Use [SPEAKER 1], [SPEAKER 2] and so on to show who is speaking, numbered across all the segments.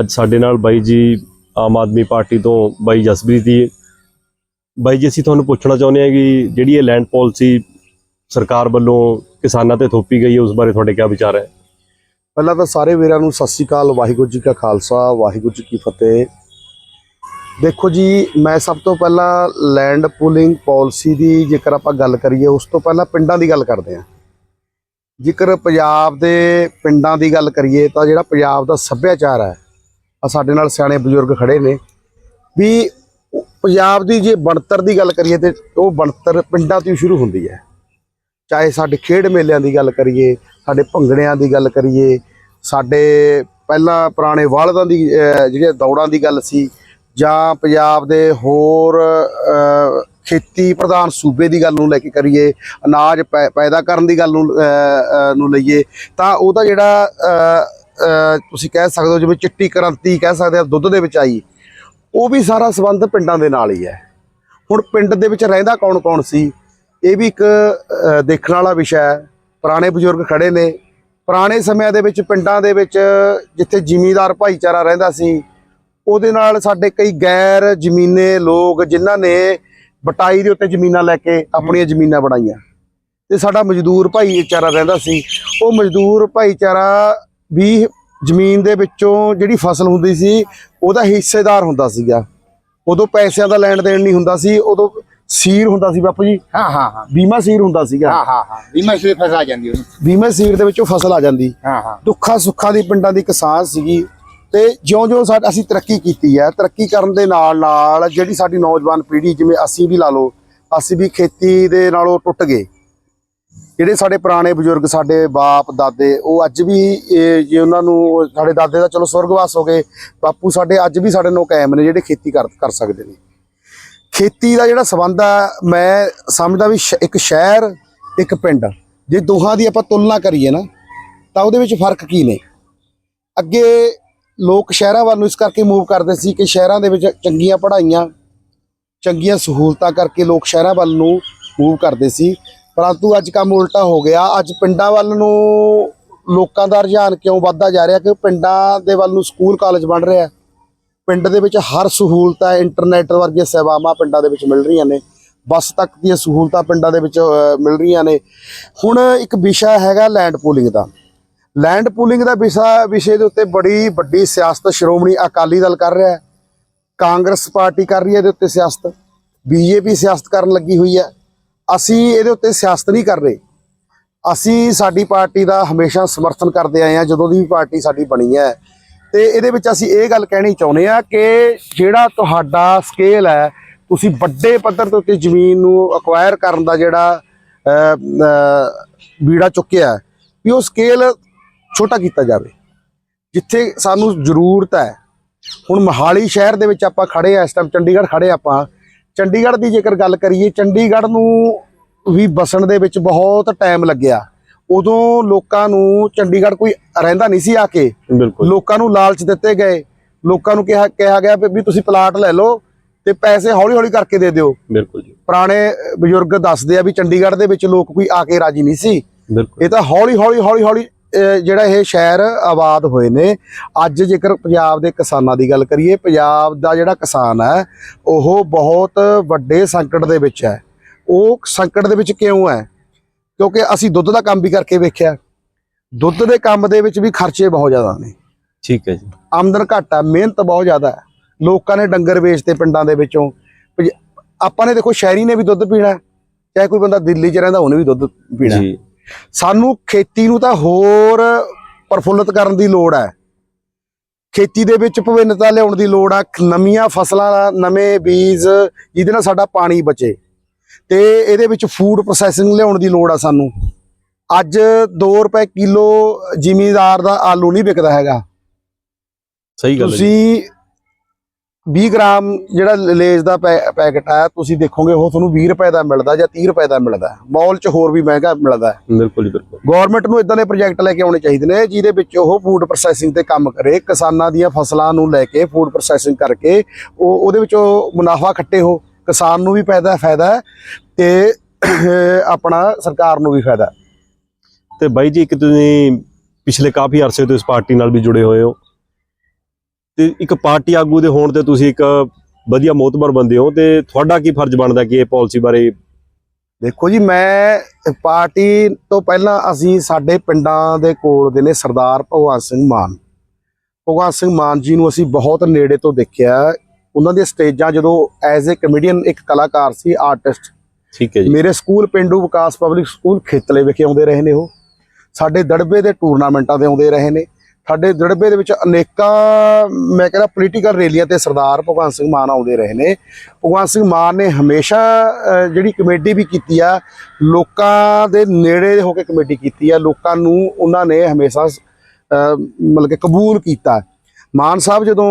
[SPEAKER 1] ਅੱਜ ਸਾਡੇ ਨਾਲ ਬਾਈ ਜੀ ਆਮ ਆਦਮੀ ਪਾਰਟੀ ਤੋਂ ਬਾਈ ਜਸਪ੍ਰੀਤ ਜੀ। ਬਾਈ ਜੀ, ਅਸੀਂ ਤੁਹਾਨੂੰ ਪੁੱਛਣਾ ਚਾਹੁੰਦੇ ਹਾਂ ਕਿ ਜਿਹੜੀ ਇਹ ਲੈਂਡ ਪਾਲਿਸੀ ਸਰਕਾਰ ਵੱਲੋਂ ਕਿਸਾਨਾਂ ਤੇ ਥੋਪੀ ਗਈ ਹੈ, ਉਸ ਬਾਰੇ ਤੁਹਾਡੇ ਕੀ ਵਿਚਾਰ ਹੈ?
[SPEAKER 2] ਪਹਿਲਾਂ ਤਾਂ ਸਾਰੇ ਵੀਰਾਂ ਨੂੰ ਸਤਿ ਸ੍ਰੀ ਅਕਾਲ, ਵਾਹਿਗੁਰੂ ਜੀ ਕਾ ਖਾਲਸਾ, ਵਾਹਿਗੁਰੂ ਜੀ ਕੀ ਫਤਿਹ। ਦੇਖੋ ਜੀ, ਮੈਂ ਸਭ ਤੋਂ ਪਹਿਲਾਂ ਲੈਂਡ ਪੂਲਿੰਗ ਪਾਲਿਸੀ ਦੀ ਜੇਕਰ ਆਪਾਂ ਗੱਲ ਕਰੀਏ, ਉਸ ਤੋਂ ਪਹਿਲਾਂ ਪਿੰਡਾਂ ਦੀ ਗੱਲ ਕਰਦੇ ਹਾਂ। ਜੇਕਰ ਪੰਜਾਬ ਦੇ ਪਿੰਡਾਂ ਦੀ ਗੱਲ ਕਰੀਏ, ਤਾਂ ਜਿਹੜਾ ਪੰਜਾਬ ਦਾ ਸੱਭਿਆਚਾਰ ਹੈ ਆ ਸਾਡੇ ਨਾਲ ਸਿਆਣੇ ਬਜ਼ੁਰਗ ਖੜੇ ਨੇ। ਵੀ ਪੰਜਾਬ ਦੀ ਜੇ ਬਣਤਰ ਦੀ ਗੱਲ ਕਰੀਏ ਤੇ ਉਹ ਬਣਤਰ ਪਿੰਡਾਂ ਤੋਂ ਸ਼ੁਰੂ ਹੁੰਦੀ ਹੈ। ਚਾਹੇ ਸਾਡੇ ਖੇਡ ਮੇਲਿਆਂ ਦੀ ਗੱਲ ਕਰੀਏ ਸਾਡੇ ਭੰਗੜਿਆਂ ਦੀ ਗੱਲ ਕਰੀਏ ਸਾਡੇ ਪਹਿਲਾਂ ਪੁਰਾਣੇ ਵਾਲਦਾਂ ਦੀ ਅਹ, ਜਿਹੜੀਆਂ ਦੌੜਾਂ ਦੀ ਗੱਲ ਸੀ ਜਾਂ ਪੰਜਾਬ ਦੇ ਹੋਰ ਖੇਤੀ ਪ੍ਰਧਾਨ ਸੂਬੇ ਦੀ ਗੱਲ ਨੂੰ ਲੈ ਕੇ ਕਰੀਏ ਅਨਾਜ ਪੈ- ਪੈਦਾ ਕਰਨ ਦੀ ਗੱਲ ਨੂੰ ਨੂੰ ਲਈਏ ਤਾਂ ਉਹਦਾ ਜਿਹੜਾ ਤੁਸੀਂ ਕਹਿ ਸਕਦੇ ਹੋ ਜਿਵੇਂ ਚਿੱਟੀ ਕ੍ਰਾਂਤੀ ਕਹਿ ਸਕਦੇ ਆ, ਦੁੱਧ ਦੇ ਵਿੱਚ ਆਈ। ਉਹ ਵੀ ਸਾਰਾ ਸੰਬੰਧ ਪਿੰਡਾਂ ਦੇ ਨਾਲ ਹੀ ਹੈ। ਹੁਣ ਪਿੰਡ ਦੇ ਵਿੱਚ ਰਹਿੰਦਾ ਕੌਣ ਕੌਣ ਸੀ? ਇਹ ਵੀ ਇੱਕ ਦੇਖਣ ਵਾਲਾ ਵਿਸ਼ਾ ਹੈ। ਪੁਰਾਣੇ ਬਜ਼ੁਰਗ ਖੜੇ ਨੇ। ਪੁਰਾਣੇ ਸਮਿਆਂ ਦੇ ਵਿੱਚ ਪਿੰਡਾਂ ਦੇ ਵਿੱਚ ਜਿੱਥੇ ਜ਼ਿਮੀਂਦਾਰ ਭਾਈਚਾਰਾ ਰਹਿੰਦਾ ਸੀ, ਉਹਦੇ ਨਾਲ ਸਾਡੇ ਕਈ ਗੈਰ ਜ਼ਮੀਨੇ ਲੋਕ ਜਿਨ੍ਹਾਂ ਨੇ ਬਟਾਈ ਦੇ ਉੱਤੇ ਜ਼ਮੀਨਾਂ ਲੈ ਕੇ ਆਪਣੀਆਂ ਜ਼ਮੀਨਾਂ ਬਣਾਈਆਂ। ਤੇ ਸਾਡਾ ਮਜ਼ਦੂਰ ਭਾਈਚਾਰਾ ਰਹਿੰਦਾ ਸੀ। ਉਹ ਮਜ਼ਦੂਰ ਭਾਈਚਾਰਾ ਵੀ ਜ਼ਮੀਨ ਦੇ ਵਿੱਚੋਂ ਜਿਹੜੀ ਫਸਲ ਹੁੰਦੀ ਸੀ ਉਹਦਾ ਹਿੱਸੇਦਾਰ ਹੁੰਦਾ ਸੀਗਾ। ਉਦੋਂ ਪੈਸਿਆਂ ਦਾ ਲੈਣ ਦੇਣ ਨਹੀਂ ਹੁੰਦਾ ਸੀ ਉਦੋਂ ਸੀਰ ਹੁੰਦਾ ਸੀ ਬਾਪੂ ਜੀ।
[SPEAKER 3] ਹਾਂ ਹਾਂ ਹਾਂ।
[SPEAKER 2] ਬੀਮਾ ਸੀਰ ਹੁੰਦਾ ਸੀਗਾ।
[SPEAKER 3] ਹਾਂ ਹਾਂ ਹਾਂ। ਬੀਮਾ ਸੇ ਫਸਾ ਜਾਂਦੀ ਉਹਨੂੰ।
[SPEAKER 2] ਬੀਮਾ ਸੀਰ ਦੇ ਵਿੱਚੋਂ ਫਸਲ ਆ ਜਾਂਦੀ।
[SPEAKER 3] ਹਾਂ ਹਾਂ।
[SPEAKER 2] ਦੁੱਖਾਂ ਸੁੱਖਾਂ ਦੀ ਪਿੰਡਾਂ ਦੀ ਕਿਸਾਨ ਸੀਗੀ। ਤੇ ਜਿਉਂ-ਜਿਉਂ ਸਾਡ ਅਸੀਂ ਤਰੱਕੀ ਕੀਤੀ ਹੈ। ਤਰੱਕੀ ਕਰਨ ਦੇ ਨਾਲ ਨਾਲ ਜਿਹੜੀ ਸਾਡੀ ਨੌਜਵਾਨ ਪੀੜ੍ਹੀ ਜਿਵੇਂ ਅਸੀਂ ਵੀ ਲਾ ਲਓ ਅਸੀਂ ਵੀ ਖੇਤੀ ਦੇ ਨਾਲੋਂ ਟੁੱਟ ਗਏ। ਜਿਹੜੇ ਸਾਡੇ ਪੁਰਾਣੇ ਬਜ਼ੁਰਗ, ਸਾਡੇ ਬਾਪ, ਦਾਦੇ, ਉਹ ਅੱਜ ਵੀ ਜੇ ਉਹਨਾਂ ਨੂੰ ਸਾਡੇ ਦਾਦੇ ਦਾ ਚਲੋ ਸਵਰਗਵਾਸ ਹੋ ਗਏ, ਬਾਪੂ ਸਾਡੇ ਅੱਜ ਵੀ ਸਾਡੇ ਨੂੰ ਕਾਇਮ ਨੇ, ਜਿਹੜੇ ਖੇਤੀ ਕਰ ਕਰ ਸਕਦੇ ਨੇ। ਖੇਤੀ ਦਾ ਜਿਹੜਾ ਸਬੰਧ ਆ, ਮੈਂ ਸਮਝਦਾ ਵੀ ਸ਼- ਇੱਕ ਸ਼ਹਿਰ, ਇੱਕ ਪਿੰਡ। ਜੇ ਦੋਹਾਂ ਦੀ ਆਪਾਂ ਤੁਲਨਾ ਕਰੀਏ ਨਾ, ਤਾਂ ਉਹਦੇ ਵਿੱਚ ਫ਼ਰਕ ਕੀ ਨੇ? ਅੱਗੇ ਲੋਕ ਸ਼ਹਿਰਾਂ ਵੱਲ ਨੂੰ ਇਸ ਕਰਕੇ ਮੂਵ ਕਰਦੇ ਸੀ ਕਿ ਸ਼ਹਿਰਾਂ ਦੇ ਵਿੱਚ ਚੰਗੀਆਂ ਪੜ੍ਹਾਈਆਂ, ਚੰਗੀਆਂ ਸਹੂਲਤਾਂ ਕਰਕੇ ਲੋਕ ਸ਼ਹਿਰਾਂ ਵੱਲ ਨੂੰ ਮੂਵ ਕਰਦੇ ਸੀ। ਪਰੰਤੂ ਅੱਜ ਕੰਮ ਉਲਟਾ ਹੋ ਗਿਆ। ਅੱਜ ਪਿੰਡਾਂ ਵੱਲ ਨੂੰ ਲੋਕਾਂ ਦਾ ਰੁਝਾਨ ਕਿਉਂ ਵੱਧਦਾ ਜਾ ਰਿਹਾ? ਕਿ ਪਿੰਡਾਂ ਦੇ ਵੱਲ ਨੂੰ ਸਕੂਲ, ਕਾਲਜ ਬਣ ਰਿਹਾ ਪਿੰਡ ਦੇ ਵਿੱਚ ਹਰ ਸਹੂਲਤ ਹੈ ਇੰਟਰਨੈਟ ਵਰਗੀਆਂ ਸੇਵਾਵਾਂ ਪਿੰਡਾਂ ਦੇ ਵਿੱਚ ਮਿਲ ਰਹੀਆਂ ਨੇ। ਬੱਸ ਤੱਕ ਦੀਆਂ ਸਹੂਲਤਾਂ ਪਿੰਡਾਂ ਦੇ ਵਿੱਚ ਮਿਲ ਰਹੀਆਂ ਨੇ। ਹੁਣ ਇੱਕ ਵਿਸ਼ਾ ਹੈਗਾ ਲੈਂਡ ਪੂਲਿੰਗ ਦਾ। ਲੈਂਡ ਪੂਲਿੰਗ ਦਾ ਵਿਸ਼ਾ, ਵਿਸ਼ੇ ਦੇ ਉੱਤੇ ਬੜੀ ਵੱਡੀ ਸਿਆਸਤ ਸ਼੍ਰੋਮਣੀ ਅਕਾਲੀ ਦਲ ਕਰ ਰਿਹਾ ਹੈ। ਕਾਂਗਰਸ ਪਾਰਟੀ ਕਰ ਰਹੀ ਹੈ ਇਹਦੇ ਉੱਤੇ ਸਿਆਸਤ। ਬੀਜੇਪੀ ਸਿਆਸਤ ਕਰਨ ਲੱਗੀ ਹੋਈ ਹੈ। ਅਸੀਂ ਇਹਦੇ ਉੱਤੇ ਸਿਆਸਤ ਨਹੀਂ ਕਰ ਰਹੇ। ਅਸੀਂ ਸਾਡੀ ਪਾਰਟੀ ਦਾ ਹਮੇਸ਼ਾ ਸਮਰਥਨ ਕਰਦੇ ਆਏ ਹਾਂ, ਜਦੋਂ ਦੀ ਵੀ ਪਾਰਟੀ ਸਾਡੀ ਬਣੀ ਹੈ। ਤੇ ਇਹਦੇ ਵਿੱਚ ਅਸੀਂ ਇਹ ਗੱਲ ਕਹਿਣੀ ਚਾਹੁੰਦੇ ਆ ਕਿ ਜਿਹੜਾ ਤੁਹਾਡਾ ਸਕੇਲ ਹੈ, ਤੁਸੀਂ ਵੱਡੇ ਪੱਧਰ ਦੇ ਉੱਤੇ ਜ਼ਮੀਨ ਨੂੰ ਅਕਵਾਇਰ ਕਰਨ ਦਾ ਜਿਹੜਾ ਬੀੜਾ ਚੁੱਕਿਆ ਵੀ ਉਹ ਸਕੇਲ ਛੋਟਾ ਕੀਤਾ ਜਾਵੇ। ਜਿੱਥੇ ਸਾਨੂੰ ਜ਼ਰੂਰਤ ਹੈ। ਹੁਣ ਮਹਾਲੀ ਸ਼ਹਿਰ ਦੇ ਵਿੱਚ ਆਪਾਂ ਖੜੇ ਆ ਇਸ ਟਾਈਮ ਚੰਡੀਗੜ੍ਹ ਖੜੇ ਆਪਾਂ ਚੰਡੀਗੜ੍ਹ ਦੀ ਜੇਕਰ ਗੱਲ ਕਰੀਏ ਚੰਡੀਗੜ੍ਹ ਨੂੰ ਵੀ ਬਸਣ ਦੇ ਵਿੱਚ ਬਹੁਤ ਟਾਈਮ ਲੱਗਿਆ। ਉਦੋਂ ਲੋਕਾਂ ਨੂੰ ਚੰਡੀਗੜ੍ਹ ਕੋਈ ਰਹਿੰਦਾ ਨਹੀਂ ਸੀ ਆ ਕੇ। ਲੋਕਾਂ ਨੂੰ ਲਾਲਚ ਦਿੱਤੇ ਗਏ। ਲੋਕਾਂ ਨੂੰ ਕਿਹਾ ਕਿਹਾ ਗਿਆ ਵੀ ਤੁਸੀਂ ਪਲਾਟ ਲੈ ਲਓ ਤੇ ਪੈਸੇ ਹੌਲੀ ਹੌਲੀ ਕਰਕੇ ਦੇ ਦਿਓ।
[SPEAKER 1] ਬਿਲਕੁਲ ਜੀ।
[SPEAKER 2] ਪੁਰਾਣੇ ਬਜ਼ੁਰਗ ਦੱਸਦੇ ਆ ਵੀ ਚੰਡੀਗੜ੍ਹ ਦੇ ਵਿੱਚ ਲੋਕ ਕੋਈ ਆ ਕੇ ਰਾਜੀ ਨਹੀਂ ਸੀ। ਇਹ ਤਾਂ ਹੌਲੀ ਹੌਲੀ ਹੌਲੀ ਹੌਲੀ ਜਿਹੜਾ ਇਹ ਸ਼ਹਿਰ ਆਬਾਦ ਹੋਏ ਨੇ ਅੱਜ ਜੇਕਰ ਪੰਜਾਬ ਦੇ ਕਿਸਾਨਾਂ ਦੀ ਗੱਲ ਕਰੀਏ ਪੰਜਾਬ ਦਾ ਜਿਹੜਾ ਕਿਸਾਨ ਹੈ ਉਹ ਬਹੁਤ ਵੱਡੇ ਸੰਕਟ ਦੇ ਵਿੱਚ ਹੈ। ਉਹ ਸੰਕਟ ਦੇ ਵਿੱਚ ਕਿਉਂ ਹੈ? ਕਿਉਂਕਿ ਅਸੀਂ ਦੁੱਧ ਦਾ ਕੰਮ ਵੀ ਕਰਕੇ ਵੇਖਿਆ। ਦੁੱਧ ਦੇ ਕੰਮ ਦੇ ਵਿੱਚ ਵੀ ਖਰਚੇ ਬਹੁਤ ਜ਼ਿਆਦਾ ਨੇ।
[SPEAKER 1] ਠੀਕ ਹੈ ਜੀ।
[SPEAKER 2] ਆਮਦਨ ਘੱਟ ਹੈ ਮਿਹਨਤ ਬਹੁਤ ਜ਼ਿਆਦਾ ਹੈ। ਲੋਕਾਂ ਨੇ ਡੰਗਰ ਵੇਚਦੇ ਪਿੰਡਾਂ ਦੇ ਵਿੱਚੋਂ। ਆਪਾਂ ਨੇ ਦੇਖੋ ਸ਼ਹਿਰੀ ਨੇ ਵੀ ਦੁੱਧ ਪੀਣਾ ਚਾਹੇ ਕੋਈ ਬੰਦਾ ਦਿੱਲੀ 'ਚ ਰਹਿੰਦਾ ਉਹਨੇ ਵੀ ਦੁੱਧ ਪੀਣਾ।
[SPEAKER 1] ਜੀ।
[SPEAKER 2] ਸਾਨੂੰ ਖੇਤੀ ਨੂੰ ਤਾਂ ਹੋਰ ਪ੍ਰਫੁੱਲਤ ਕਰਨ ਦੀ ਲੋੜ ਹੈ। ਖੇਤੀ ਦੇ ਵਿੱਚ ਭਿੰਨਤਾ ਲਿਆਉਣ ਦੀ ਲੋੜ ਆ ਨਵੀਆਂ ਫਸਲਾਂ ਨਵੇਂ ਬੀਜ ਜਿਹਦੇ ਨਾਲ ਸਾਡਾ ਪਾਣੀ ਬਚੇ। ਤੇ ਇਹਦੇ ਵਿੱਚ ਫੂਡ ਪ੍ਰੋਸੈਸਿੰਗ ਲਿਆਉਣ ਦੀ ਲੋੜ ਆ ਸਾਨੂੰ। ਅੱਜ 2 ਰੁਪਏ ਕਿਲੋ ਜ਼ਿਮੀਂਦਾਰ ਦਾ ਆਲੂ ਨਹੀਂ ਵਿਕਦਾ ਹੈਗਾ।
[SPEAKER 1] ਸਹੀ ਗੱਲ।
[SPEAKER 2] ਤੁਸੀਂ 20 ਗ੍ਰਾਮ ਜਿਹੜਾ ਲੇਜ਼ ਦਾ ਪੈਕਟ ਹੈ ਤੁਸੀਂ ਦੇਖੋਗੇ ਉਹ ਤੁਹਾਨੂੰ 20 ਰੁਪਏ ਦਾ ਮਿਲਦਾ ਜਾਂ 30 ਰੁਪਏ ਦਾ ਮਿਲਦਾ। ਮਾਲ 'ਚ ਹੋਰ ਵੀ ਮਹਿੰਗਾ ਮਿਲਦਾ।
[SPEAKER 1] ਬਿਲਕੁਲ ਜੀ ਬਿਲਕੁਲ।
[SPEAKER 2] ਗਵਰਨਮੈਂਟ ਨੂੰ ਇਦਾਂ ਦੇ ਪ੍ਰੋਜੈਕਟ ਲੈ ਕੇ ਆਉਣੇ ਚਾਹੀਦੇ ਨੇ ਜਿਹਦੇ ਵਿੱਚ ਉਹ ਫੂਡ ਪ੍ਰੋਸੈਸਿੰਗ ਤੇ ਕੰਮ ਕਰੇ ਕਿਸਾਨਾਂ ਦੀਆਂ ਫਸਲਾਂ ਨੂੰ ਲੈ ਕੇ ਫੂਡ ਪ੍ਰੋਸੈਸਿੰਗ ਕਰਕੇ ਉਹ ਉਹਦੇ ਵਿੱਚੋਂ ਮੁਨਾਫਾ ਖੱਟੇ ਹੋ ਕਿਸਾਨ ਨੂੰ ਵੀ ਫਾਇਦਾ ਫਾਇਦਾ ਹੈ ਤੇ ਆਪਣਾ ਸਰਕਾਰ ਨੂੰ ਵੀ ਫਾਇਦਾ।
[SPEAKER 1] ਤੇ ਬਾਈ ਜੀ ਇੱਕ ਤੁਸੀਂ ਪਿਛਲੇ ਕਾਫੀ ਅਰਸੇ ਤੋਂ ਇਸ ਪਾਰਟੀ ਨਾਲ ਵੀ ਜੁੜੇ ਹੋਏ ਹੋ। ਤੇ ਇੱਕ ਪਾਰਟੀ ਆਗੂ ਦੇ ਹੋਣ ਤੇ ਤੁਸੀਂ ਇੱਕ ਵਧੀਆ ਮੋਤਬਰ ਬੰਦੇ ਹੋ ਤੇ ਤੁਹਾਡਾ ਕੀ ਫਰਜ਼ ਬਣਦਾ ਕਿ ਇਹ ਪਾਲਿਸੀ ਬਾਰੇ
[SPEAKER 2] ਦੇਖੋ ਜੀ ਮੈਂ ਪਾਰਟੀ ਤੋਂ ਪਹਿਲਾਂ ਅਸੀਂ ਸਾਡੇ ਪਿੰਡਾਂ ਦੇ ਕੋਲ ਦੇ ਨੇ ਸਰਦਾਰ ਭਗਵੰਤ ਸਿੰਘ ਮਾਨ। ਭਗਵੰਤ ਸਿੰਘ ਮਾਨ ਜੀ ਨੂੰ ਅਸੀਂ ਬਹੁਤ ਨੇੜੇ ਤੋਂ ਦੇਖਿਆ। ਉਹਨਾਂ ਦੀਆਂ ਸਟੇਜਾਂ ਜਦੋਂ ਐਜ਼ ਅ ਕਮੇਡੀਅਨ ਇੱਕ ਕਲਾਕਾਰ ਸੀ ਆਰਟਿਸਟ
[SPEAKER 1] ਠੀਕ ਹੈ ਜੀ।
[SPEAKER 2] ਮੇਰੇ ਸਕੂਲ ਪਿੰਡੂ ਵਿਕਾਸ ਪਬਲਿਕ ਸਕੂਲ ਖੇਤਲੇ ਵਿਖੇ ਆਉਂਦੇ ਰਹੇ ਨੇ ਉਹ। ਸਾਡੇ ਦੜਬੇ ਦੇ ਟੂਰਨਾਮੈਂਟਾਂ ਤੇ ਆਉਂਦੇ ਰਹੇ ਨੇ। ਸਾਡੇ ਦੜਬੇ ਦੇ ਵਿੱਚ ਅਨੇਕਾਂ ਮੈਂ ਕਹਿੰਦਾ ਪੋਲੀਟੀਕਲ ਰੈਲੀਆਂ ਤੇ ਸਰਦਾਰ ਭਗਵੰਤ ਸਿੰਘ ਮਾਨ ਆਉਂਦੇ ਰਹੇ ਨੇ। ਭਗਵੰਤ ਸਿੰਘ ਮਾਨ ਨੇ ਹਮੇਸ਼ਾ ਜਿਹੜੀ ਕਮੇਡੀ ਵੀ ਕੀਤੀ ਆ ਲੋਕਾਂ ਦੇ ਨੇੜੇ ਹੋ ਕੇ ਕਮੇਡੀ ਕੀਤੀ ਆ ਲੋਕਾਂ ਨੂੰ ਉਹਨਾਂ ਨੇ ਹਮੇਸ਼ਾ ਮਤਲਬ ਕਿ ਕਬੂਲ ਕੀਤਾ। ਮਾਨ ਸਾਹਿਬ ਜਦੋਂ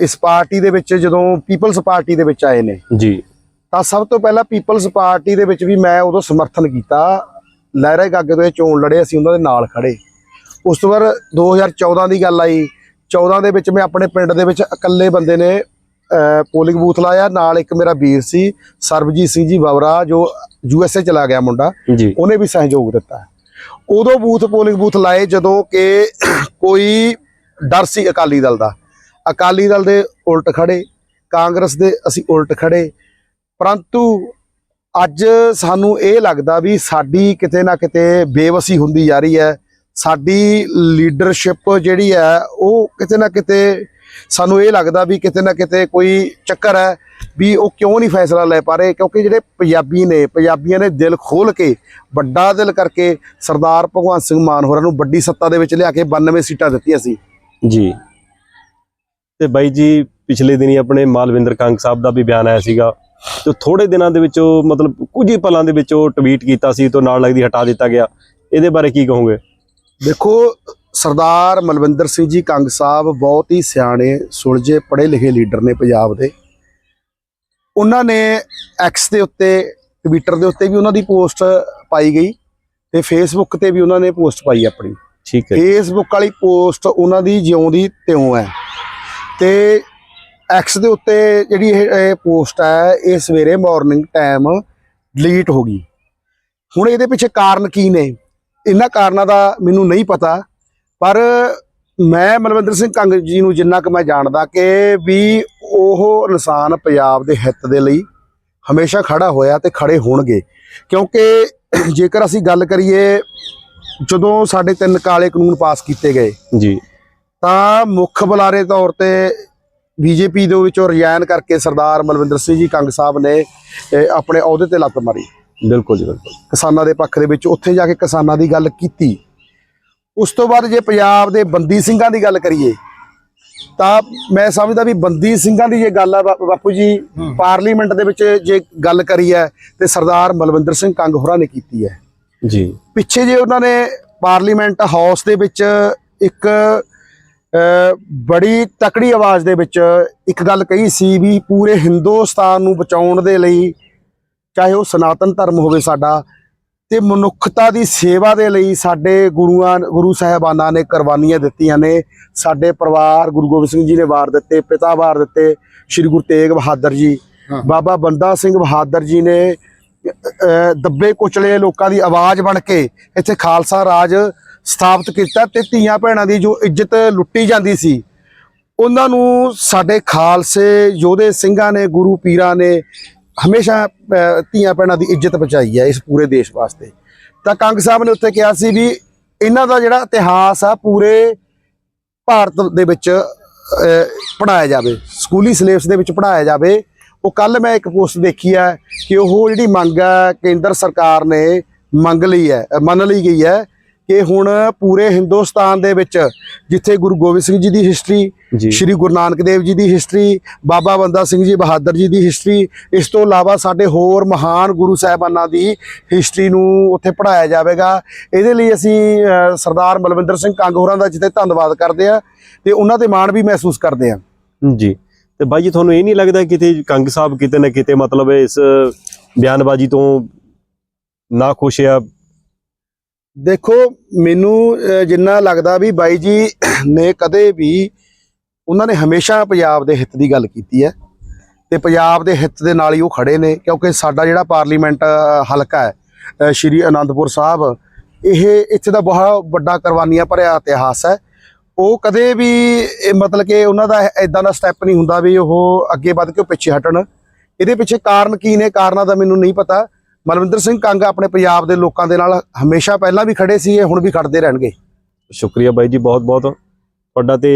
[SPEAKER 2] ਇਸ ਪਾਰਟੀ ਦੇ ਵਿੱਚ ਜਦੋਂ ਪੀਪਲਸ ਪਾਰਟੀ ਦੇ ਵਿੱਚ ਆਏ ਨੇ
[SPEAKER 1] ਜੀ।
[SPEAKER 2] ਤਾਂ ਸਭ ਤੋਂ ਪਹਿਲਾਂ ਪੀਪਲਸ ਪਾਰਟੀ ਦੇ ਵਿੱਚ ਵੀ ਮੈਂ ਉਦੋਂ ਸਮਰਥਨ ਕੀਤਾ। ਲਹਿਰੇ ਗਾਗੇ ਤੋਂ ਇਹ ਚੋਣ ਲੜੇ ਅਸੀਂ ਉਹਨਾਂ ਦੇ ਨਾਲ ਖੜੇ। ਉਸ ਤੋਂ ਬਾਅਦ 2014 ਦੀ ਗੱਲ ਆਈ। 14 ਦੇ ਵਿੱਚ ਮੈਂ ਆਪਣੇ ਪਿੰਡ ਦੇ ਵਿੱਚ ਇਕੱਲੇ ਬੰਦੇ ਨੇ ਪੋਲਿੰਗ ਬੂਥ ਲਾਇਆ। ਨਾਲ ਇੱਕ ਮੇਰਾ ਵੀਰ ਸੀ ਸਰਬਜੀਤ ਸਿੰਘ ਜੀ ਬਵਰਾ ਜੋ ਯੂ ਐਸ ਏ ਚਲਾ ਗਿਆ ਮੁੰਡਾ ਉਹਨੇ ਵੀ ਸਹਿਯੋਗ ਦਿੱਤਾ। ਉਦੋਂ ਬੂਥ ਪੋਲਿੰਗ ਬੂਥ ਲਾਏ ਜਦੋਂ ਕਿ ਕੋਈ ਡਰ ਸੀ ਅਕਾਲੀ ਦਲ ਦਾ। ਅਕਾਲੀ ਦਲ ਦੇ ਉਲਟ ਖੜੇ ਕਾਂਗਰਸ ਦੇ ਅਸੀਂ ਉਲਟ ਖੜੇ ਪਰੰਤੂ ਅੱਜ ਸਾਨੂੰ ਇਹ ਲੱਗਦਾ ਵੀ ਸਾਡੀ ਕਿਤੇ ਨਾ ਕਿਤੇ ਬੇਵਸੀ ਹੁੰਦੀ ਜਾ ਰਹੀ ਹੈ। ਸਾਡੀ ਲੀਡਰਸ਼ਿਪ ਜਿਹੜੀ ਹੈ, ਉਹ ਕਿਤੇ ਨਾ ਕਿਤੇ ਸਾਨੂੰ ਇਹ ਲੱਗਦਾ ਵੀ ਕਿਤੇ ਨਾ ਕਿਤੇ ਕੋਈ ਚੱਕਰ ਹੈ ਵੀ ਉਹ ਕਿਉਂ ਨਹੀਂ ਫੈਸਲਾ ਲੈ ਪਾ ਰਹੇ, ਕਿਉਂਕਿ ਜਿਹੜੇ ਪੰਜਾਬੀ ਨੇ, ਪੰਜਾਬੀਆਂ ਨੇ ਦਿਲ ਖੋਲ ਕੇ, ਵੱਡਾ ਦਿਲ ਕਰਕੇ ਸਰਦਾਰ ਭਗਵੰਤ ਸਿੰਘ ਮਾਨ ਹੋਰਾਂ ਨੂੰ ਵੱਡੀ ਸੱਤਾ ਦੇ ਵਿੱਚ ਲਿਆ ਕੇ 92 ਸੀਟਾਂ ਦਿੱਤੀਆਂ ਸੀ।
[SPEAKER 1] ਜੀ। ਤੇ ਬਾਈ ਜੀ, ਪਿਛਲੇ ਦਿਨੀ ਆਪਣੇ ਮਾਲਵਿੰਦਰ ਕੰਗ ਸਾਹਿਬ ਦਾ ਵੀ ਬਿਆਨ ਆਇਆ ਸੀਗਾ ਤੇ ਥੋੜੇ ਦਿਨਾਂ ਦੇ ਵਿੱਚ ਉਹ ਮਤਲਬ ਕੁਝ ਹੀ ਪਲਾਂ ਦੇ ਵਿੱਚ ਉਹ ਟਵੀਟ ਕੀਤਾ ਸੀ, ਤੋਂ ਨਾਲ ਲੱਗਦੀ ਹਟਾ ਦਿੱਤਾ ਗਿਆ। ਇਹਦੇ ਬਾਰੇ ਕੀ ਕਹੋਗੇ?
[SPEAKER 2] ਦੇਖੋ ਸਰਦਾਰ ਮਲਵਿੰਦਰ ਸਿੰਘ ਜੀ ਕੰਗ ਸਾਹਿਬ ਬਹੁਤ ਹੀ ਸਿਆਣੇ ਸੁਲਝੇ ਪੜ੍ਹੇ ਲਿਖੇ ਲੀਡਰ ਨੇ ਪੰਜਾਬ ਦੇ। ਉਹਨਾਂ ਨੇ ਐਕਸ ਦੇ ਉੱਤੇ ਟਵਿੱਟਰ ਦੇ ਉੱਤੇ ਵੀ ਉਹਨਾਂ ਦੀ ਪੋਸਟ ਪਾਈ ਗਈ ਤੇ ਫੇਸਬੁੱਕ ਤੇ ਵੀ ਉਹਨਾਂ ਨੇ ਪੋਸਟ ਪਾਈ ਆਪਣੀ।
[SPEAKER 1] ਠੀਕ ਹੈ
[SPEAKER 2] ਫੇਸਬੁੱਕ ਵਾਲੀ ਪੋਸਟ ਉਹਨਾਂ ਦੀ ਜਿਉਂ ਦੀ ਤਿਉਂ ਹੈ। ਤੇ ਐਕਸ ਦੇ ਉੱਤੇ ਜਿਹੜੀ ਇਹ ਇਹ ਪੋਸਟ ਹੈ ਇਹ ਸਵੇਰੇ ਮਾਰਨਿੰਗ ਟਾਈਮ ਡਿਲੀਟ ਹੋ ਗਈ। ਹੁਣ ਇਹਦੇ ਪਿੱਛੇ ਕਾਰਨ ਕੀ ਨੇ? ਇਹਨਾਂ ਕਾਰਨਾਂ ਦਾ ਮੈਨੂੰ ਨਹੀਂ ਪਤਾ ਪਰ ਮੈਂ ਮਨਵਿੰਦਰ ਸਿੰਘ ਕੰਗ ਜੀ ਨੂੰ ਜਿੰਨਾ ਕੁ ਮੈਂ ਜਾਣਦਾ ਕਿ ਵੀ ਉਹ ਇਨਸਾਨ ਪੰਜਾਬ ਦੇ ਹਿੱਤ ਦੇ ਲਈ ਹਮੇਸ਼ਾ ਖੜਾ ਹੋਇਆ ਤੇ ਖੜੇ ਹੋਣਗੇ। ਕਿਉਂਕਿ ਜੇਕਰ ਅਸੀਂ ਗੱਲ ਕਰੀਏ ਜਦੋਂ ਸਾਡੇ ਤਿੰਨ ਕਾਲੇ ਕਾਨੂੰਨ ਪਾਸ ਕੀਤੇ ਗਏ
[SPEAKER 1] ਜੀ।
[SPEAKER 2] ਤਾਂ ਮੁੱਖ ਬੁਲਾਰੇ ਤੌਰ ਤੇ ਬੀਜੇਪੀ ਦੇ ਵਿੱਚੋਂ ਰਿਜ਼ਾਈਨ ਕਰਕੇ ਸਰਦਾਰ ਮਲਵਿੰਦਰ ਸਿੰਘ ਜੀ ਕੰਗ ਸਾਹਿਬ ਨੇ ਆਪਣੇ ਅਹੁਦੇ ਤੇ ਲੱਤ ਮਾਰੀ।
[SPEAKER 1] ਬਿਲਕੁਲ ਜੀ ਬਿਲਕੁਲ।
[SPEAKER 2] ਕਿਸਾਨਾਂ ਦੇ ਪੱਖ ਦੇ ਵਿੱਚ ਉੱਥੇ ਜਾ ਕੇ ਕਿਸਾਨਾਂ ਦੀ ਗੱਲ ਕੀਤੀ। ਉਸ ਤੋਂ ਬਾਅਦ ਜੇ ਪੰਜਾਬ ਦੇ ਬੰਦੀ ਸਿੰਘਾਂ ਦੀ ਗੱਲ ਕਰੀਏ ਤਾਂ ਮੈਂ ਸਮਝਦਾ ਵੀ ਬੰਦੀ ਸਿੰਘਾਂ ਦੀ ਜੇ ਗੱਲ ਆ ਬਾਪੂ ਜੀ ਪਾਰਲੀਮੈਂਟ ਦੇ ਵਿੱਚ ਜੇ ਗੱਲ ਕਰੀ ਹੈ ਤੇ ਸਰਦਾਰ ਮਲਵਿੰਦਰ ਸਿੰਘ ਕੰਗ ਹੋਰਾਂ ਨੇ ਕੀਤੀ ਹੈ।
[SPEAKER 1] ਜੀ।
[SPEAKER 2] ਪਿੱਛੇ ਜੇ ਉਹਨਾਂ ਨੇ ਪਾਰਲੀਮੈਂਟ ਹਾਊਸ ਦੇ ਵਿੱਚ ਇੱਕ ਬੜੀ ਤਕੜੀ ਆਵਾਜ਼ ਦੇ ਵਿੱਚ ਇੱਕ ਗੱਲ ਕਹੀ ਸੀ ਵੀ ਪੂਰੇ ਹਿੰਦੁਸਤਾਨ ਨੂੰ ਬਚਾਉਣ ਦੇ ਲਈ ਚਾਹੇ ਉਹ ਸਨਾਤਨ ਧਰਮ ਹੋਵੇ ਸਾਡਾ ਤੇ ਮਨੁੱਖਤਾ ਦੀ ਸੇਵਾ ਦੇ ਲਈ ਸਾਡੇ ਗੁਰੂਆਂ ਗੁਰੂ ਸਾਹਿਬਾਨਾਂ ਨੇ ਕੁਰਬਾਨੀਆਂ ਦਿੱਤੀਆਂ ਨੇ ਸਾਡੇ ਪਰਿਵਾਰ ਗੁਰੂ ਗੋਬਿੰਦ ਸਿੰਘ ਜੀ ਨੇ ਵਾਰ ਦਿੱਤੇ ਪਿਤਾ ਵਾਰ ਦਿੱਤੇ ਸ੍ਰੀ ਗੁਰੂ ਤੇਗ ਬਹਾਦਰ ਜੀ। ਬਾਬਾ ਬੰਦਾ ਸਿੰਘ ਬਹਾਦਰ ਜੀ ਨੇ ਦੱਬੇ ਕੁਚਲੇ ਲੋਕਾਂ ਦੀ ਆਵਾਜ਼ ਬਣ ਕੇ ਇੱਥੇ ਖਾਲਸਾ ਰਾਜ ਸਥਾਪਿਤ ਕੀਤਾ ਤੇ ਧੀਆਂ ਭੈਣਾਂ ਦੀ ਜੋ ਇੱਜ਼ਤ ਲੁੱਟੀ ਜਾਂਦੀ ਸੀ ਉਹਨਾਂ ਨੂੰ ਸਾਡੇ ਖਾਲਸੇ ਯੋਧੇ ਸਿੰਘਾਂ ਨੇ ਗੁਰੂ ਪੀਰਾਂ ਨੇ ਹਮੇਸ਼ਾ ਧੀਆਂ ਭੈਣਾਂ ਦੀ ਇੱਜ਼ਤ ਬਚਾਈ ਹੈ ਇਸ ਪੂਰੇ ਦੇਸ਼ ਵਾਸਤੇ। ਤਾਂ ਕੰਗ ਸਾਹਿਬ ਨੇ ਉੱਥੇ ਕਿਹਾ ਸੀ ਵੀ ਇਹਨਾਂ ਦਾ ਜਿਹੜਾ ਇਤਿਹਾਸ ਆ ਪੂਰੇ ਭਾਰਤ ਦੇ ਵਿੱਚ ਅਹ, ਪੜ੍ਹਾਇਆ ਜਾਵੇ ਸਕੂਲੀ ਸਿਲੇਬਸ ਦੇ ਵਿੱਚ ਪੜ੍ਹਾਇਆ ਜਾਵੇ। ਉਹ ਕੱਲ ਮੈਂ ਇੱਕ ਪੋਸਟ ਦੇਖੀ ਹੈ ਕਿ ਉਹ ਜਿਹੜੀ ਮੰਗ ਹੈ ਕੇਂਦਰ ਸਰਕਾਰ ਨੇ ਮੰਗ ਲਈ ਹੈ ਮੰਨ ਲਈ ਗਈ ਹੈ ਕਿ ਹੁਣ ਪੂਰੇ ਹਿੰਦੁਸਤਾਨ ਦੇ ਵਿੱਚ ਜਿੱਥੇ ਗੁਰੂ ਗੋਬਿੰਦ ਸਿੰਘ ਜੀ ਦੀ ਹਿਸਟਰੀ ਸ਼੍ਰੀ ਗੁਰੂ ਨਾਨਕ ਦੇਵ ਜੀ ਦੀ ਹਿਸਟਰੀ ਬਾਬਾ ਬੰਦਾ ਸਿੰਘ ਜੀ ਬਹਾਦਰ ਜੀ ਦੀ ਹਿਸਟਰੀ ਇਸ ਤੋਂ ਇਲਾਵਾ ਸਾਡੇ ਹੋਰ ਮਹਾਨ ਗੁਰੂ ਸਾਹਿਬਾਨਾਂ ਦੀ ਹਿਸਟਰੀ ਨੂੰ ਉੱਥੇ ਪੜਾਇਆ ਜਾਵੇਗਾ। ਇਹਦੇ ਲਈ ਅਸੀਂ ਸਰਦਾਰ ਬਲਵਿੰਦਰ ਸਿੰਘ ਕੰਗ ਹੋਰਾਂ ਦਾ ਜਿੱਤੇ ਧੰਨਵਾਦ ਕਰਦੇ ਆ ਤੇ ਉਹਨਾਂ ਤੇ ਮਾਣ ਵੀ ਮਹਿਸੂਸ ਕਰਦੇ ਆ।
[SPEAKER 1] ਜੀ। ਤੇ ਬਾਈ ਜੀ ਤੁਹਾਨੂੰ ਇਹ ਨਹੀਂ ਲੱਗਦਾ ਕਿਤੇ ਕੰਗ ਸਾਹਿਬ ਕਿਤੇ ਨਾ ਕਿਤੇ ਮਤਲਬ ਇਸ ਬਿਆਨਬਾਜ਼ੀ ਤੋਂ ਨਾ ਖੁਸ਼ ਆ
[SPEAKER 2] ਦੇਖੋ, ਮੈਨੂੰ ਜਿੰਨਾ ਲੱਗਦਾ ਵੀ ਬਾਈ ਜੀ ਨੇ ਕਦੇ ਵੀ ਉਹਨਾਂ ਨੇ ਹਮੇਸ਼ਾ ਪੰਜਾਬ ਦੇ ਹਿੱਤ ਦੀ ਗੱਲ ਕੀਤੀ ਹੈ ਤੇ ਪੰਜਾਬ ਦੇ ਹਿੱਤ ਦੇ ਨਾਲ ਹੀ ਉਹ ਖੜੇ ਨੇ, ਕਿਉਂਕਿ ਸਾਡਾ ਜਿਹੜਾ ਪਾਰਲੀਮੈਂਟ ਹਲਕਾ ਹੈ ਸ਼੍ਰੀ ਅਨੰਦਪੁਰ ਸਾਹਿਬ, ਇਹ ਇੱਥੇ ਦਾ ਬਹੁਤ ਵੱਡਾ ਕੁਰਬਾਨੀਆਂ ਭਰਿਆ ਇਤਿਹਾਸ ਹੈ। ਉਹ ਕਦੇ ਵੀ ਇਹ ਮਤਲਬ ਕਿ ਉਹਨਾਂ ਦਾ ਇਦਾਂ ਦਾ ਸਟੈਪ ਨਹੀਂ ਹੁੰਦਾ ਵੀ ਉਹ ਅੱਗੇ ਵੱਧ ਕੇ ਉਹ ਪਿੱਛੇ ਹਟਣ। ਇਹਦੇ ਪਿੱਛੇ ਕਾਰਨ ਕੀ ਨੇ? ਕਾਰਨਾਂ ਦਾ ਮੈਨੂੰ ਨਹੀਂ ਪਤਾ। ਮਲਵਿੰਦਰ ਸਿੰਘ ਕੰਗ ਆਪਣੇ ਪੰਜਾਬ ਦੇ ਲੋਕਾਂ ਦੇ ਨਾਲ ਹਮੇਸ਼ਾ ਪਹਿਲਾਂ ਵੀ ਖੜੇ ਸੀ ਹੁਣ ਵੀ ਖੜਦੇ ਰਹਿਣਗੇ।
[SPEAKER 1] ਸ਼ੁਕਰੀਆ ਬਾਈ ਜੀ ਬਹੁਤ ਬਹੁਤ। ਤੁਹਾਡਾ ਤੇ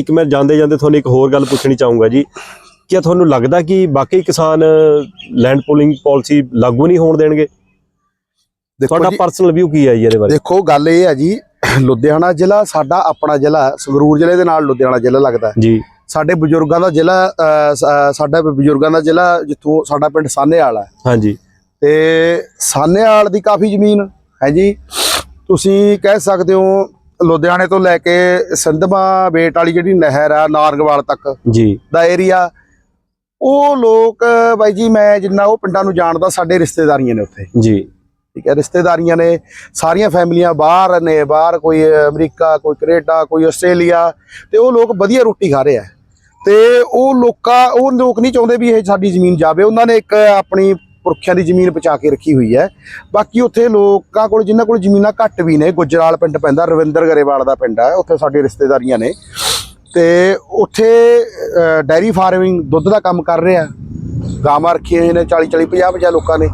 [SPEAKER 1] ਇੱਕ ਮੈਂ ਜਾਂਦੇ ਜਾਂਦੇ ਤੁਹਾਨੂੰ ਇੱਕ ਹੋਰ ਗੱਲ ਪੁੱਛਣੀ ਚਾਹੂੰਗਾ ਜੀ। ਕੀ ਤੁਹਾਨੂੰ ਲੱਗਦਾ ਕਿ ਬਾਕੀ ਕਿਸਾਨ ਲੈਂਡ ਪੂਲਿੰਗ ਪਾਲਿਸੀ ਲਾਗੂ ਨਹੀਂ ਹੋਣ ਦੇਣਗੇ? ਤੁਹਾਡਾ ਪਰਸਨਲ ਵਿਊ ਕੀ ਹੈ ਜੀ ਇਹਦੇ ਬਾਰੇ?
[SPEAKER 2] ਦੇਖੋ ਗੱਲ ਇਹ ਹੈ ਜੀ ਲੁਧਿਆਣਾ ਜ਼ਿਲ੍ਹਾ ਸਾਡਾ ਆਪਣਾ ਜ਼ਿਲ੍ਹਾ। ਸੰਗਰੂਰ ਜ਼ਿਲ੍ਹੇ ਦੇ ਨਾਲ ਲੁਧਿਆਣਾ ਜ਼ਿਲ੍ਹਾ ਲੱਗਦਾ।
[SPEAKER 1] ਜੀ।
[SPEAKER 2] ਸਾਡੇ ਬਜ਼ੁਰਗਾਂ ਦਾ ਜ਼ਿਲ੍ਹਾ ਸਾਡਾ ਬਜ਼ੁਰਗਾਂ ਦਾ ਜ਼ਿਲ੍ਹਾ ਜਿੱਥੋਂ ਸਾਡਾ ਪਿੰਡ ਸਾਨੇਵਾਲ ਹੈ।
[SPEAKER 1] ਹਾਂਜੀ।
[SPEAKER 2] ਤੇ ਸਾਨੇਵਾਲ ਦੀ ਕਾਫੀ ਜ਼ਮੀਨ ਹੈ ਜੀ। ਤੁਸੀਂ ਕਹਿ ਸਕਦੇ ਹੋ ਲੁਧਿਆਣੇ ਤੋਂ ਲੈ ਕੇ ਸਿੰਧਮਾ ਬੇਟ ਵਾਲੀ ਜਿਹੜੀ ਨਹਿਰ ਆ ਨਾਰਗਵਾਲ ਤੱਕ
[SPEAKER 1] ਜੀ।
[SPEAKER 2] ਦਾ ਏਰੀਆ ਉਹ ਲੋਕ ਬਾਈ ਜੀ ਮੈਂ ਜਿੰਨਾ ਉਹ ਪਿੰਡਾਂ ਨੂੰ ਜਾਣਦਾ ਸਾਡੇ ਰਿਸ਼ਤੇਦਾਰੀਆਂ ਨੇ ਉੱਥੇ।
[SPEAKER 1] ਜੀ।
[SPEAKER 2] ਠੀਕ ਹੈ ਰਿਸ਼ਤੇਦਾਰੀਆਂ ਨੇ ਸਾਰੀਆਂ ਫੈਮਲੀਆਂ ਬਾਹਰ ਨੇ ਬਾਹਰ ਕੋਈ ਅਮਰੀਕਾ ਕੋਈ ਕੈਨੇਡਾ ਕੋਈ ਆਸਟ੍ਰੇਲੀਆ ਤੇ ਉਹ ਲੋਕ ਵਧੀਆ ਰੋਟੀ ਖਾ ਰਹੇ ਆ। ਤੇ ਉਹ ਲੋਕਾਂ ਉਹ ਲੋਕ ਨਹੀਂ ਚਾਹੁੰਦੇ ਵੀ ਇਹ ਸਾਡੀ ਜ਼ਮੀਨ ਜਾਵੇ। ਉਹਨਾਂ ਨੇ ਇੱਕ ਆਪਣੀ ਪੁਰਖਿਆਂ ਦੀ ਜ਼ਮੀਨ ਬਚਾ ਕੇ ਰੱਖੀ ਹੋਈ ਹੈ। ਬਾਕੀ ਉੱਥੇ ਲੋਕਾਂ ਕੋਲ, ਜਿਨ੍ਹਾਂ ਕੋਲ ਜ਼ਮੀਨਾਂ ਘੱਟ ਵੀ ਨੇ, ਗੁਜਰਾਲ ਪਿੰਡ ਪੈਂਦਾ, ਰਵਿੰਦਰ ਗਰੇਵਾਲ ਦਾ ਪਿੰਡ ਹੈ, ਉੱਥੇ ਸਾਡੇ ਰਿਸ਼ਤੇਦਾਰੀਆਂ ਨੇ। ਤੇ ਉੱਥੇ ਡੈਰੀ ਫਾਰਮਿੰਗ, ਦੁੱਧ ਦਾ ਕੰਮ ਕਰ ਰਿਹਾ। ਗਾਵਾਂ ਰੱਖੀਆਂ ਹੋਈਆਂ ਨੇ 40 40 50 50 ਲੋਕਾਂ ਨੇ।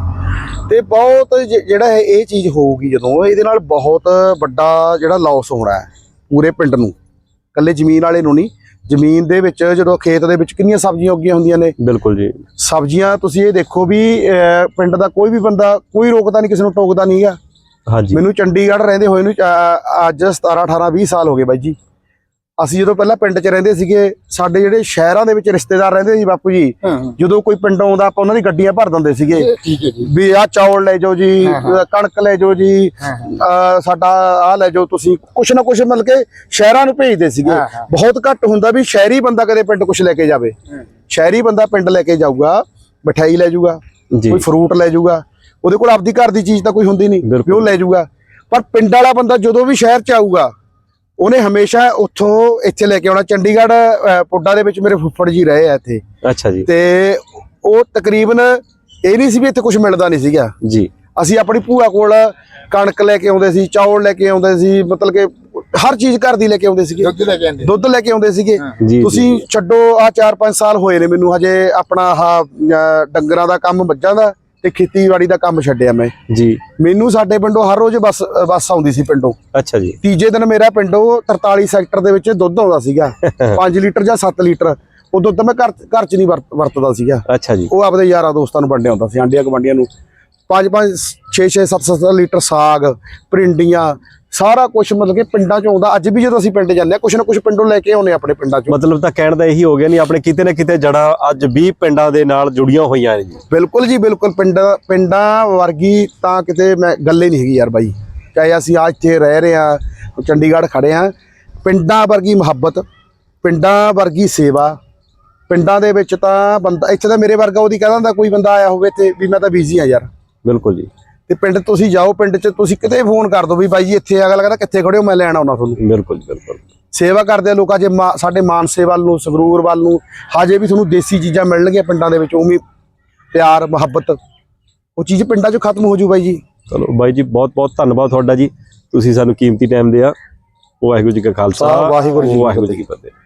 [SPEAKER 2] ਤੇ ਬਹੁਤ ਜ- ਜਿਹੜਾ ਹੈ ਇਹ ਚੀਜ਼ ਹੋਊਗੀ ਜਦੋਂ, ਇਹਦੇ ਨਾਲ ਬਹੁਤ ਵੱਡਾ ਜਿਹੜਾ ਲਾਸ ਹੋਣਾ ਹੈ ਪੂਰੇ ਪਿੰਡ ਨੂੰ। ਕੱਲੇ ਜ਼ਮੀਨ ਵਾਲੇ ਨੂੰ ਨਹੀਂ ਜ਼ਮੀਨ ਦੇ ਵਿੱਚ ਜਦੋਂ ਖੇਤ ਦੇ ਵਿੱਚ ਕਿੰਨੀਆਂ ਸਬਜ਼ੀਆਂ ਉੱਗੀਆਂ ਹੁੰਦੀਆਂ ਨੇ?
[SPEAKER 1] ਬਿਲਕੁਲ ਜੀ।
[SPEAKER 2] ਸਬਜ਼ੀਆਂ ਤੁਸੀਂ ਇਹ ਦੇਖੋ ਵੀ ਪਿੰਡ ਦਾ ਕੋਈ ਵੀ ਬੰਦਾ ਕੋਈ ਰੋਕਦਾ ਨਹੀਂ ਕਿਸੇ ਨੂੰ ਟੋਕਦਾ ਨਹੀਂਗਾ
[SPEAKER 1] ਹਾਂਜੀ।
[SPEAKER 2] ਮੈਨੂੰ ਚੰਡੀਗੜ੍ਹ ਰਹਿੰਦੇ ਹੋਏ ਨੂੰ ਅੱਜ 17 18 20 ਸਾਲ ਹੋ ਗਏ ਬਾਈ ਜੀ। ਅਸੀਂ ਜਦੋਂ ਪਹਿਲਾਂ ਪਿੰਡ 'ਚ ਰਹਿੰਦੇ ਸੀਗੇ ਸਾਡੇ ਜਿਹੜੇ ਸ਼ਹਿਰਾਂ ਦੇ ਵਿੱਚ ਰਿਸ਼ਤੇਦਾਰ ਰਹਿੰਦੇ ਸੀ ਬਾਪੂ ਜੀ ਜਦੋਂ ਕੋਈ ਪਿੰਡੋਂ ਆਉਂਦਾ ਆਪਾਂ ਉਹਨਾਂ ਦੀ ਗੱਡੀਆਂ ਭਰ ਦਿੰਦੇ ਸੀਗੇ। ਵੀ ਆਹ ਚੌਲ ਲੈ ਜਾਓ ਜੀ ਕਣਕ ਲੈ ਜਾਓ ਜੀ ਸਾਡਾ ਆਹ ਲੈ ਜਾਓ ਤੁਸੀਂ ਕੁਛ ਨਾ ਕੁਛ ਮਿਲ ਕੇ ਸ਼ਹਿਰਾਂ ਨੂੰ ਭੇਜਦੇ ਸੀਗੇ। ਬਹੁਤ ਘੱਟ ਹੁੰਦਾ ਵੀ ਸ਼ਹਿਰੀ ਬੰਦਾ ਕਦੇ ਪਿੰਡ ਕੁਛ ਲੈ ਕੇ ਜਾਵੇ। ਸ਼ਹਿਰੀ ਬੰਦਾ ਪਿੰਡ ਲੈ ਕੇ ਜਾਊਗਾ ਮਠਿਆਈ ਲੈ ਜਾਊਗਾ ਕੋਈ ਫਰੂਟ ਲੈ ਜਾਊਗਾ ਉਹਦੇ ਕੋਲ ਆਪਦੀ ਘਰ ਦੀ ਚੀਜ਼ ਤਾਂ ਕੋਈ ਹੁੰਦੀ ਨਹੀਂ ਵੀ। ਉਹ ਲੈ ਜਾਊਗਾ। ਪਰ ਪਿੰਡ ਵਾਲਾ ਬੰਦਾ ਜਦੋਂ ਵੀ ਸ਼ਹਿਰ ਚ ਆਊਗਾ ਉਹਨੇ ਹਮੇਸ਼ਾ ਉੱਥੋਂ ਇੱਥੇ ਲੈ ਕੇ ਆਉਣਾ। ਚੰਡੀਗੜ੍ਹ ਪੁੱਡਾ ਦੇ ਵਿੱਚ ਮੇਰੇ ਫੁੱਫੜ ਜੀ ਰਹੇ ਆ ਇੱਥੇ।
[SPEAKER 1] ਅੱਛਾ ਜੀ।
[SPEAKER 2] ਤੇ ਉਹ ਤਕਰੀਬਨ ਇਹ ਨਹੀਂ ਸੀ ਵੀ ਇੱਥੇ ਕੁਝ ਮਿਲਦਾ ਨਹੀਂ ਸੀਗਾ।
[SPEAKER 1] ਜੀ।
[SPEAKER 2] ਅਸੀਂ ਆਪਣੀ ਭੂਆ ਕੋਲ ਕਣਕ ਲੈ ਕੇ ਆਉਂਦੇ ਸੀ ਚੌਲ ਲੈ ਕੇ ਆਉਂਦੇ ਸੀ ਮਤਲਬ ਕਿ ਹਰ ਚੀਜ਼ ਘਰ ਦੀ ਲੈ ਕੇ ਆਉਂਦੇ ਸੀਗੇ।
[SPEAKER 3] ਦੁੱਧ ਲੈ ਕੇ ਆਂਦੇ
[SPEAKER 2] ਦੁੱਧ ਲੈ ਕੇ ਆਉਂਦੇ ਸੀਗੇ। ਤੁਸੀਂ ਛੱਡੋ ਆ 4-5 ਸਾਲ ਹੋਏ ਨੇ ਮੈਨੂੰ ਹਜੇ ਆਪਣਾ ਆਹ ਡੰਗਰਾਂ ਦਾ ਕੰਮ ਮੱਝਾਂ ਦਾ। ਤੇ ਖੇਤੀਬਾੜੀ ਦਾ ਕੰਮ ਛੱਡਿਆ ਮੈਂ।
[SPEAKER 1] ਜੀ।
[SPEAKER 2] ਮੈਨੂੰ ਸਾਡੇ ਪਿੰਡੋਂ ਹਰ ਰੋਜ਼ ਬੱਸ ਬੱਸ ਆਉਂਦੀ ਸੀ ਪਿੰਡੋਂ।
[SPEAKER 1] ਅੱਛਾ ਜੀ।
[SPEAKER 2] ਤੀਜੇ ਦਿਨ ਮੇਰਾ ਪਿੰਡੋਂ 43 ਸੈਕਟਰ ਦੇ ਵਿੱਚ ਦੁੱਧ ਆਉਂਦਾ ਸੀਗਾ। 5 ਲੀਟਰ ਜਾਂ 7 ਲੀਟਰ। ਉਹ ਦੁੱਧ ਮੈਂ ਘਰ ਘਰ 'ਚ ਨਹੀਂ ਵਰਤ- ਵਰਤਦਾ ਸੀਗਾ।
[SPEAKER 1] ਅੱਛਾ ਜੀ।
[SPEAKER 2] ਉਹ ਆਪਦੇ ਯਾਰਾਂ ਦੋਸਤਾਂ ਨੂੰ ਵੰਡਿਆ ਹੁੰਦਾ ਸੀ ਆਂਡੀਆਂ ਗਵੰਡੀਆਂ ਨੂੰ। 5 5 6 6 7 7 ਲੀਟਰ ਸਾਗ ਪਰਿੰਡੀਆਂ ਸਾਰਾ ਕੁਝ ਮਤਲਬ ਕਿ ਪਿੰਡਾਂ 'ਚ ਆਉਂਦਾ। ਅੱਜ ਵੀ ਜਦੋਂ ਅਸੀਂ ਪਿੰਡ ਜਾਂਦੇ ਆ ਕੁਛ ਨਾ ਕੁਛ ਪਿੰਡੋਂ ਲੈ ਕੇ ਆਉਂਦੇ ਹਾਂ ਆਪਣੇ ਪਿੰਡਾਂ 'ਚੋਂ।
[SPEAKER 1] ਮਤਲਬ ਤਾਂ ਕਹਿਣ ਦਾ ਇਹੀ ਹੋ ਗਿਆ ਨਹੀਂ ਆਪਣੇ ਕਿਤੇ ਨਾ ਕਿਤੇ ਜੜਾ ਅੱਜ 20 ਪਿੰਡਾਂ ਦੇ ਨਾਲ ਜੁੜੀਆਂ ਹੋਈਆਂ ਨੇ ਜੀ।
[SPEAKER 2] ਬਿਲਕੁਲ ਜੀ ਬਿਲਕੁਲ। ਪਿੰਡ ਪਿੰਡਾਂ ਵਰਗੀ ਤਾਂ ਕਿਤੇ ਮੈਂ ਗੱਲ ਹੀ ਨਹੀਂ ਹੈਗੀ ਯਾਰ ਬਾਈ। ਚਾਹੇ ਅਸੀਂ ਆ ਇੱਥੇ ਰਹਿ ਰਹੇ ਆ ਚੰਡੀਗੜ੍ਹ ਖੜੇ ਆ ਪਿੰਡਾਂ ਵਰਗੀ ਮੁਹੱਬਤ ਪਿੰਡਾਂ ਵਰਗੀ ਸੇਵਾ ਪਿੰਡਾਂ ਦੇ ਵਿੱਚ ਤਾਂ ਬੰਦਾ ਇੱਥੇ ਤਾਂ ਮੇਰੇ ਵਰਗਾ ਉਹਦੀ ਕਹਿ ਦਿੰਦਾ ਕੋਈ ਬੰਦਾ ਆਇਆ ਹੋਵੇ ਤੇ ਵੀ ਮੈਂ ਤਾਂ ਬਿਜ਼ੀ ਆ ਯਾਰ।
[SPEAKER 1] ਬਿਲਕੁਲ ਜੀ।
[SPEAKER 2] ਤੇ ਪਿੰਡ ਤੁਸੀਂ ਜਾਓ ਪਿੰਡ 'ਚ ਤੁਸੀਂ ਕਿਤੇ ਫੋਨ ਕਰ ਦਿਓ ਵੀ ਬਾਈ ਜੀ ਇੱਥੇ ਅਗਲਾ ਕਹਿੰਦਾ ਕਿੱਥੇ ਖੜੇ ਹੋ ਮੈਂ ਲੈਣ ਆਉਣਾ ਤੁਹਾਨੂੰ।
[SPEAKER 1] ਬਿਲਕੁਲ ਬਿਲਕੁਲ।
[SPEAKER 2] ਸੇਵਾ ਕਰਦੇ ਆ ਲੋਕਾਂ ਜੇ ਸਾਡੇ ਮਾਨਸੇ ਵੱਲ ਨੂੰ ਸੰਗਰੂਰ ਵੱਲ ਨੂੰ ਹਜੇ ਵੀ ਤੁਹਾਨੂੰ ਦੇਸੀ ਚੀਜ਼ਾਂ ਮਿਲਣਗੀਆਂ ਪਿੰਡਾਂ ਦੇ ਵਿੱਚ ਉਵੇਂ ਪਿਆਰ ਮੁਹੱਬਤ ਉਹ ਚੀਜ਼ ਪਿੰਡਾਂ 'ਚੋਂ ਖਤਮ ਹੋ ਜੂ ਬਾਈ ਜੀ।
[SPEAKER 1] ਚਲੋ ਬਾਈ ਜੀ ਬਹੁਤ ਬਹੁਤ ਧੰਨਵਾਦ ਤੁਹਾਡਾ ਜੀ। ਤੁਸੀਂ ਸਾਨੂੰ ਕੀਮਤੀ ਟਾਈਮ ਦਿਆ। ਵਾਹਿਗੁਰੂ ਜੀ ਕਾ ਖਾਲਸਾ
[SPEAKER 2] ਵਾਹਿਗੁਰੂ ਜੀ ਕੀ
[SPEAKER 1] ਵਾਹਿਗੁਰੂ ਜੀ ਕੀ ਫਤਿਹ।